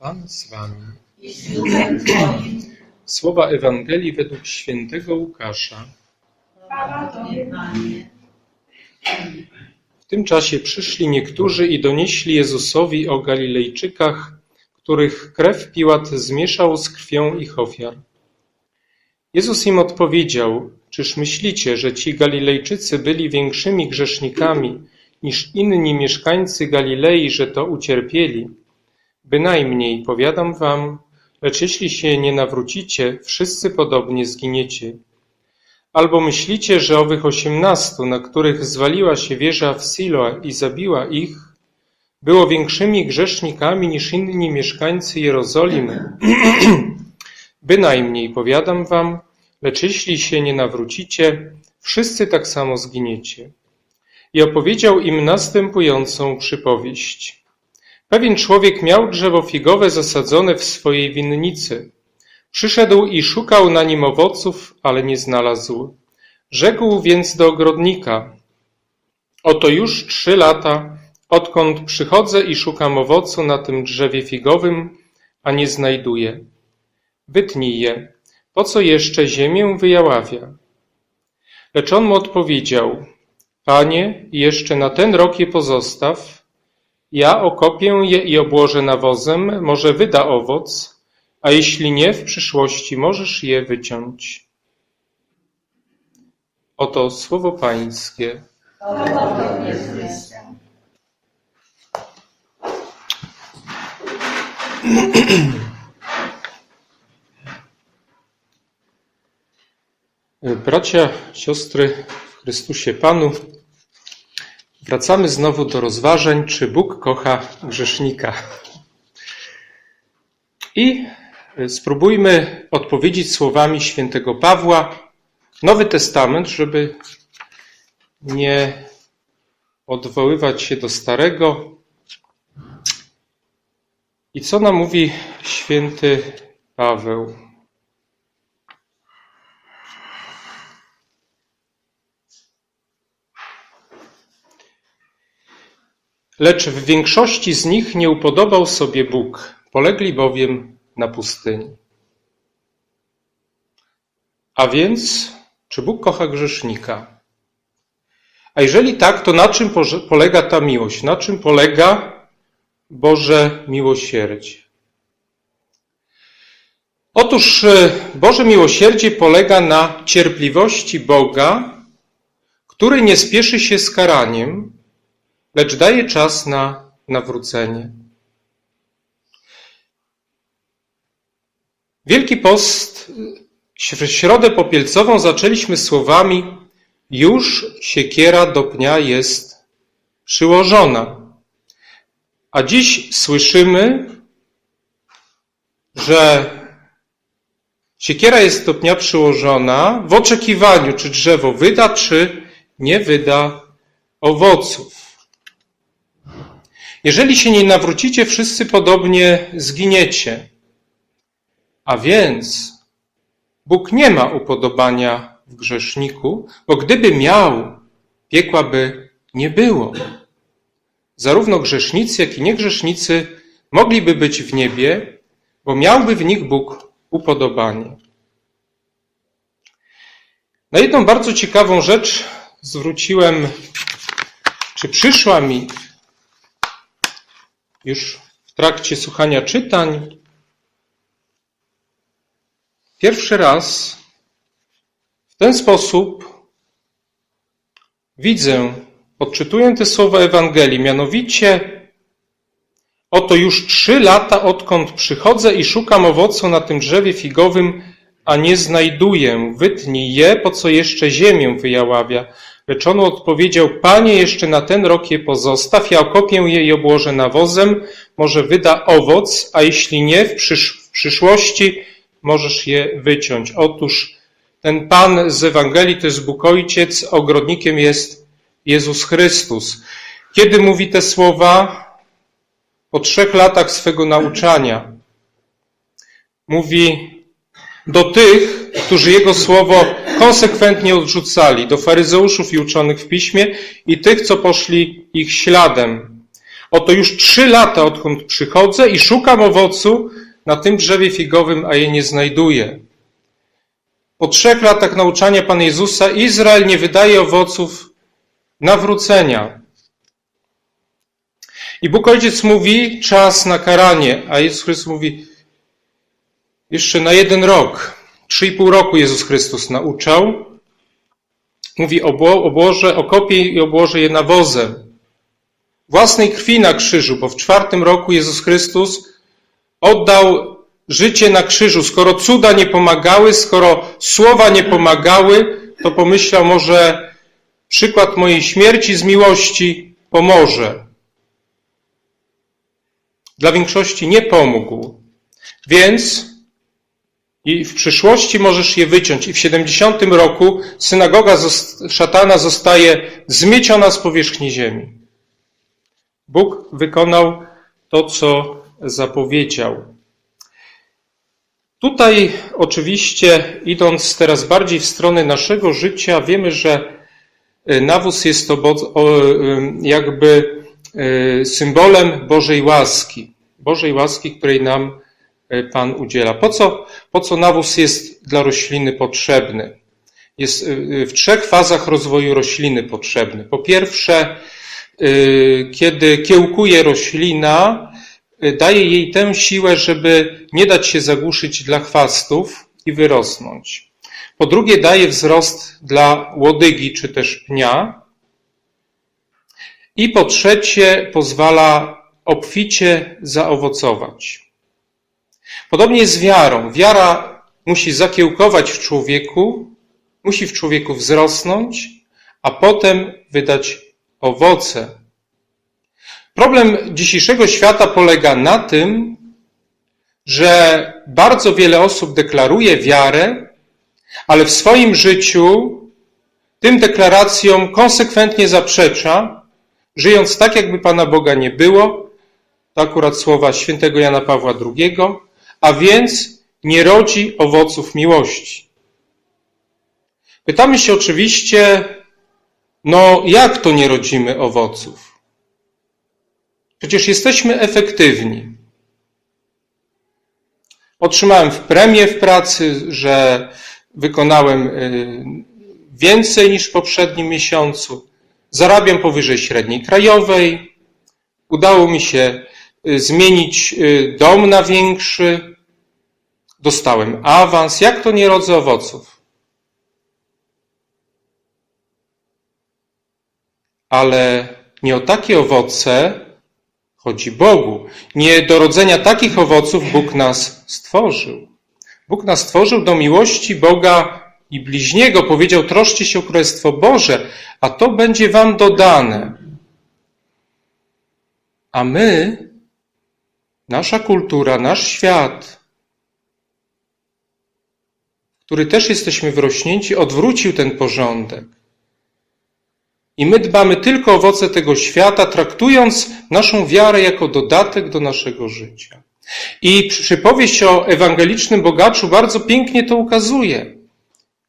Pan z wami. Słowa Ewangelii według świętego Łukasza. W tym czasie przyszli niektórzy i donieśli Jezusowi o Galilejczykach, których krew Piłat zmieszał z krwią ich ofiar. Jezus im odpowiedział, czyż myślicie, że ci Galilejczycy byli większymi grzesznikami niż inni mieszkańcy Galilei, że to ucierpieli? Bynajmniej, powiadam wam, lecz jeśli się nie nawrócicie, wszyscy podobnie zginiecie. Albo myślicie, że owych osiemnastu, na których zwaliła się wieża w Siloa i zabiła ich, było większymi grzesznikami niż inni mieszkańcy Jerozolimy? Bynajmniej, powiadam wam, lecz jeśli się nie nawrócicie, wszyscy tak samo zginiecie. I opowiedział im następującą przypowieść. Pewien człowiek miał drzewo figowe zasadzone w swojej winnicy. Przyszedł i szukał na nim owoców, ale nie znalazł. Rzekł więc do ogrodnika: Oto już trzy lata, odkąd przychodzę i szukam owocu na tym drzewie figowym, a nie znajduję. Wytnij je, po co jeszcze ziemię wyjaławia? Lecz on mu odpowiedział: Panie, jeszcze na ten rok je pozostaw. Ja okopię je i obłożę nawozem, może wyda owoc, a jeśli nie, w przyszłości możesz je wyciąć. Oto słowo Pańskie. Bracia, siostry w Chrystusie Panu, wracamy znowu do rozważań, czy Bóg kocha grzesznika. I spróbujmy odpowiedzieć słowami świętego Pawła, Nowy Testament, żeby nie odwoływać się do Starego. I co nam mówi święty Paweł? Lecz w większości z nich nie upodobał sobie Bóg, polegli bowiem na pustyni. A więc, czy Bóg kocha grzesznika? A jeżeli tak, to na czym polega ta miłość? Na czym polega Boże miłosierdzie? Otóż Boże miłosierdzie polega na cierpliwości Boga, który nie spieszy się z karaniem, lecz daje czas na nawrócenie. Wielki Post w środę popielcową zaczęliśmy słowami już siekiera do pnia jest przyłożona. A dziś słyszymy, że siekiera jest do pnia przyłożona w oczekiwaniu, czy drzewo wyda, czy nie wyda owoców. Jeżeli się nie nawrócicie, wszyscy podobnie zginiecie. A więc Bóg nie ma upodobania w grzeszniku, bo gdyby miał, piekła by nie było. Zarówno grzesznicy, jak i niegrzesznicy mogliby być w niebie, bo miałby w nich Bóg upodobanie. Na jedną bardzo ciekawą rzecz zwróciłem, czy przyszła mi już w trakcie słuchania czytań. Pierwszy raz w ten sposób widzę, odczytuję te słowa Ewangelii, mianowicie oto już trzy lata odkąd przychodzę i szukam owocu na tym drzewie figowym, a nie znajduję. Wytnij je, po co jeszcze ziemię wyjaławia. Lecz on odpowiedział, Panie, jeszcze na ten rok je pozostaw, ja okopię je i obłożę nawozem, może wyda owoc, a jeśli nie, w, przysz w przyszłości możesz je wyciąć. Otóż ten Pan z Ewangelii to jest Bóg Ojciec, ogrodnikiem jest Jezus Chrystus. Kiedy mówi te słowa? Po trzech latach swego nauczania. Mówi do tych, którzy Jego słowo konsekwentnie odrzucali, do faryzeuszów i uczonych w piśmie i tych, co poszli ich śladem. Oto już trzy lata, odkąd przychodzę i szukam owocu na tym drzewie figowym, a je nie znajduję. Po trzech latach nauczania Pana Jezusa Izrael nie wydaje owoców nawrócenia. I Bóg Ojciec mówi czas na karanie, a Jezus Chrystus mówi jeszcze na jeden rok. Trzy i pół roku Jezus Chrystus nauczał. Mówi obło, obłożę, okopię i obłożę je nawozem. Własnej krwi na krzyżu, bo w czwartym roku Jezus Chrystus oddał życie na krzyżu. Skoro cuda nie pomagały, skoro słowa nie pomagały, to pomyślał, może przykład mojej śmierci z miłości pomoże. Dla większości nie pomógł. Więc i w przyszłości możesz je wyciąć. I w 70 roku synagoga szatana zostaje zmieciona z powierzchni ziemi. Bóg wykonał to, co zapowiedział. Tutaj oczywiście, idąc teraz bardziej w stronę naszego życia, wiemy, że nawóz jest to jakby symbolem Bożej łaski. Bożej łaski, której nam Pan udziela. Po co, po co nawóz jest dla rośliny potrzebny? Jest w trzech fazach rozwoju rośliny potrzebny. Po pierwsze, kiedy kiełkuje roślina, daje jej tę siłę, żeby nie dać się zagłuszyć dla chwastów i wyrosnąć. Po drugie, daje wzrost dla łodygi czy też pnia. I po trzecie, pozwala obficie zaowocować. Podobnie jest z wiarą. Wiara musi zakiełkować w człowieku, musi w człowieku wzrosnąć, a potem wydać owoce. Problem dzisiejszego świata polega na tym, że bardzo wiele osób deklaruje wiarę, ale w swoim życiu tym deklaracjom konsekwentnie zaprzecza, żyjąc tak, jakby Pana Boga nie było, to akurat słowa świętego Jana Pawła II, a więc nie rodzi owoców miłości. Pytamy się oczywiście, no jak to nie rodzimy owoców? Przecież jesteśmy efektywni. Otrzymałem w premię w pracy, że wykonałem y, więcej niż w poprzednim miesiącu. Zarabiam powyżej średniej krajowej. Udało mi się y, zmienić y, dom na większy. Dostałem awans. Jak to nie rodzę owoców? Ale nie o takie owoce chodzi Bogu. Nie do rodzenia takich owoców Bóg nas stworzył. Bóg nas stworzył do miłości Boga i bliźniego. Powiedział, troszcie się o Królestwo Boże, a to będzie wam dodane. A my, nasza kultura, nasz świat, który też jesteśmy wrośnięci, odwrócił ten porządek. I my dbamy tylko o owoce tego świata, traktując naszą wiarę jako dodatek do naszego życia. I przypowieść o ewangelicznym bogaczu bardzo pięknie to ukazuje.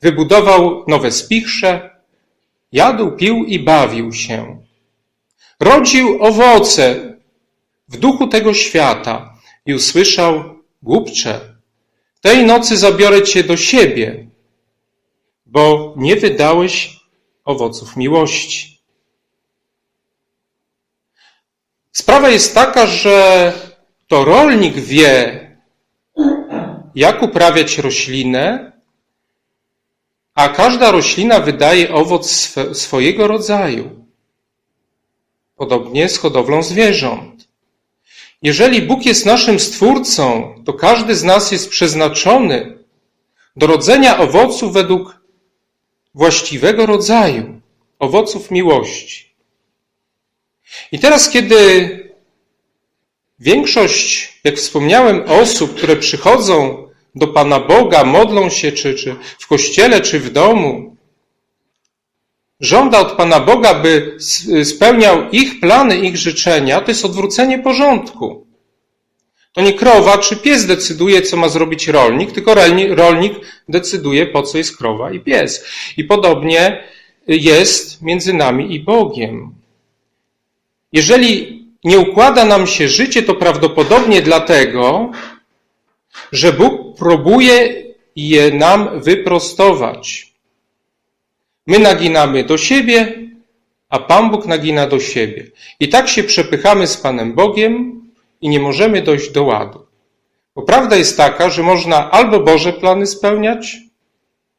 Wybudował nowe spichrze, jadł, pił i bawił się. Rodził owoce w duchu tego świata i usłyszał, głupcze, tej nocy zabiorę cię do siebie, bo nie wydałeś owoców miłości. Sprawa jest taka, że to rolnik wie, jak uprawiać roślinę, a każda roślina wydaje owoc swojego rodzaju. Podobnie z hodowlą zwierząt. Jeżeli Bóg jest naszym stwórcą, to każdy z nas jest przeznaczony do rodzenia owoców według właściwego rodzaju, owoców miłości. I teraz, kiedy większość, jak wspomniałem, osób, które przychodzą do Pana Boga, modlą się, czy, czy w kościele, czy w domu, żąda od Pana Boga, by spełniał ich plany, ich życzenia, to jest odwrócenie porządku. To nie krowa czy pies decyduje, co ma zrobić rolnik, tylko rolnik decyduje, po co jest krowa i pies. I podobnie jest między nami i Bogiem. Jeżeli nie układa nam się życie, to prawdopodobnie dlatego, że Bóg próbuje je nam wyprostować. My naginamy do siebie, a Pan Bóg nagina do siebie. I tak się przepychamy z Panem Bogiem i nie możemy dojść do ładu. Bo prawda jest taka, że można albo Boże plany spełniać,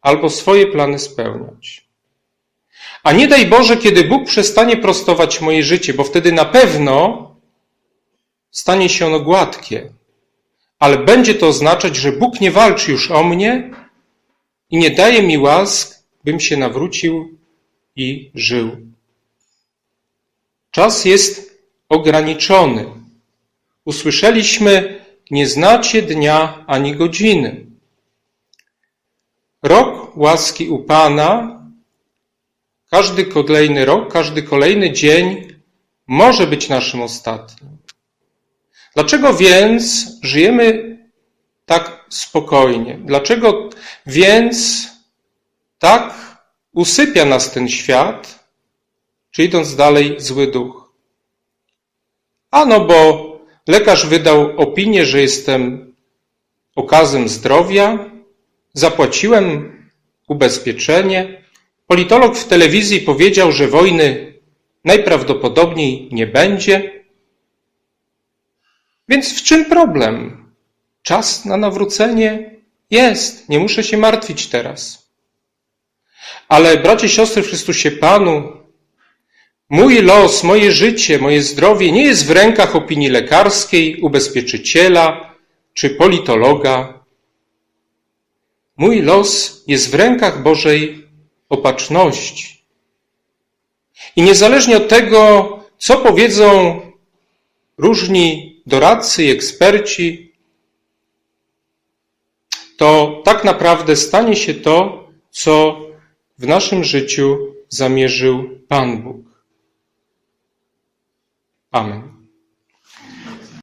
albo swoje plany spełniać. A nie daj Boże, kiedy Bóg przestanie prostować moje życie, bo wtedy na pewno stanie się ono gładkie. Ale będzie to oznaczać, że Bóg nie walczy już o mnie i nie daje mi łask, bym się nawrócił i żył. Czas jest ograniczony. Usłyszeliśmy, nie znacie dnia ani godziny. Rok łaski u Pana, każdy kolejny rok, każdy kolejny dzień może być naszym ostatnim. Dlaczego więc żyjemy tak spokojnie? Dlaczego więc tak usypia nas ten świat, czy idąc dalej zły duch? Ano, bo lekarz wydał opinię, że jestem okazem zdrowia, zapłaciłem ubezpieczenie. Politolog w telewizji powiedział, że wojny najprawdopodobniej nie będzie. Więc w czym problem? Czas na nawrócenie jest, nie muszę się martwić teraz. Ale bracie, siostry w Chrystusie Panu, mój los, moje życie, moje zdrowie nie jest w rękach opinii lekarskiej, ubezpieczyciela czy politologa. Mój los jest w rękach Bożej opatrzności. I niezależnie od tego, co powiedzą różni doradcy i eksperci, to tak naprawdę stanie się to, co w naszym życiu zamierzył Pan Bóg. Amen.